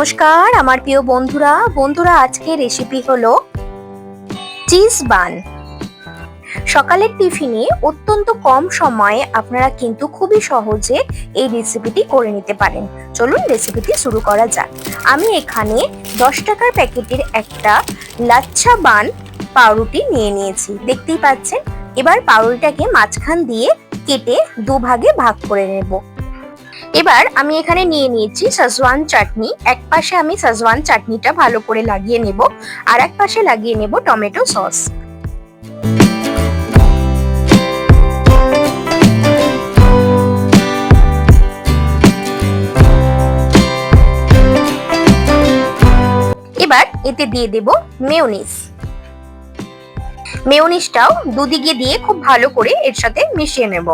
নমস্কার, আমার প্রিয় বন্ধুরা। বন্ধুরা আজকে রেসিপি হলো চিজ বান সকালের টিফিনে অত্যন্ত কম সময়ে আপনারা কিন্তু খুবই সহজে এই রেসিপিটি করে নিতে পারেন। চলুন রেসিপিটি শুরু করা যাক। আমি এখানে দশ টাকার প্যাকেটের একটা লাচ্ছা বান পাউরুটি নিয়ে নিয়েছি। দেখতেই পাচ্ছেন? এবার পাউরুটিটাকে মাঝখান দিয়ে কেটে দুভাগে ভাগ করে নেব। এবার আমি এখানে নিয়ে নিয়েছি সাজওয়ান চাটনি। এক পাশে আমি সাজওয়ান চাটনিটা ভালো করে লাগিয়ে নেব, আর এক পাশে লাগিয়ে নেব টমেটো সস। এবার এতে দিয়ে দেব মেয়োনিজ। মেয়োনিজটাও দুদিকে দিয়ে খুব ভালো করে এর সাথে মিশিয়ে নেব।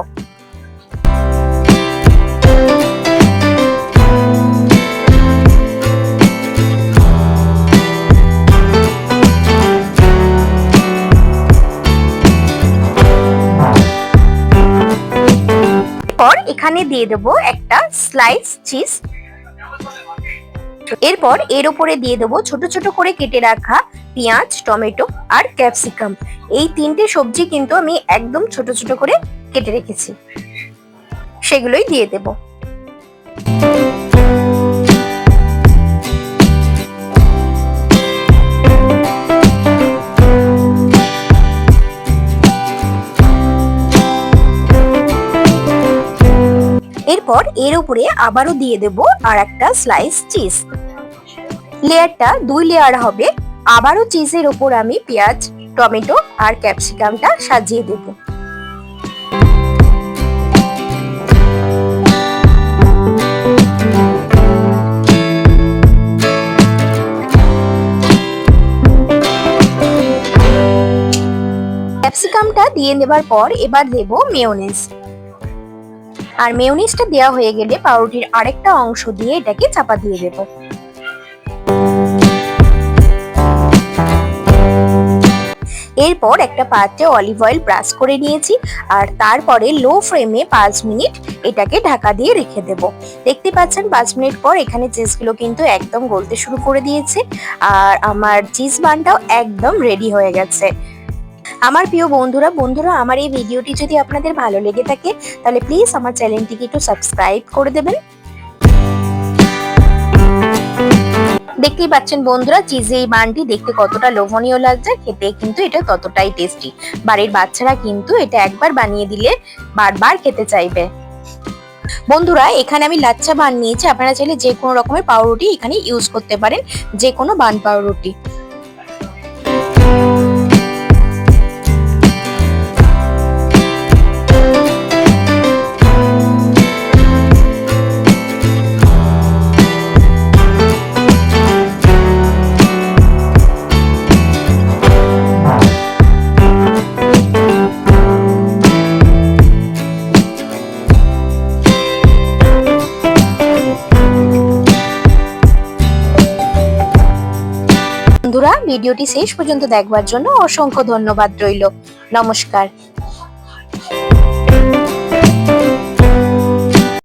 এখানে দিয়ে দেবো একটা স্লাইস চিজ এরপর এর উপরে দিয়ে দেবো ছোট ছোট করে কেটে রাখা পেঁয়াজ, টমেটো আর ক্যাপসিকাম। এই তিনটে সবজি কিন্তু আমি একদম ছোট ছোট করে কেটে রেখেছি। সেগুলোই দিয়ে দেব। এরপর এর উপরে আবারও দিয়ে দেব আর একটা স্লাইস চিজ লেয়ারটা দুই লেয়ার হবে, আবারও চিজের ওপর আমি পেঁয়াজ, টমেটো আর ক্যাপসিকামটা সাজিয়ে দেব। ক্যাপসিকামটা দিয়ে নেবার পর এবার দেব মেয়োনেজ আর মেয়োনিজটা দেওয়া হয়ে গেলে পাউরুটির আরেকটা অংশ দিয়ে এটাকে চাপা দিয়ে দেব। এরপর একটা পাত্রে অলিভ অয়েল ব্রাশ করে নিয়েছি আর তারপরে লো ফ্লেমে পাঁচ মিনিট এটাকে ঢাকা দিয়ে রেখে দেব। দেখতে পাচ্ছেন পাঁচ মিনিট পর এখানে চিজগুলো কিন্তু একদম গলতে শুরু করে দিয়েছে আর আমার চিজ বানটাও একদম রেডি হয়ে গেছে। আমার প্রিয় বন্ধুরা বন্ধুরা, আমার এই ভিডিওটি যদি আপনাদের ভালো লেগে থাকে, তাহলে প্লিজ আমার চ্যানেলটিকে একটু সাবস্ক্রাইব করে দেবেন। দেখতেই পাচ্ছেন বন্ধুরা চিজে এই বানটি দেখতে কতটা লোভনীয় লাগছে, খেতে কিন্তু এটা ততটাই টেস্টি বাড়ির বাচ্চারা কিন্তু এটা একবার বানিয়ে দিলে বারবার খেতে চাইবে। বন্ধুরা, এখানে আমি লাচ্চা বান নিয়েছি আপনারা চাইলে যে কোনো রকমের পাউরুটি এখানে ইউজ করতে পারেন যে কোনো বান পাউরুটি। বন্ধুরা ভিডিওটি শেষ পর্যন্ত দেখবার জন্য অসংখ্য ধন্যবাদ রইল। নমস্কার।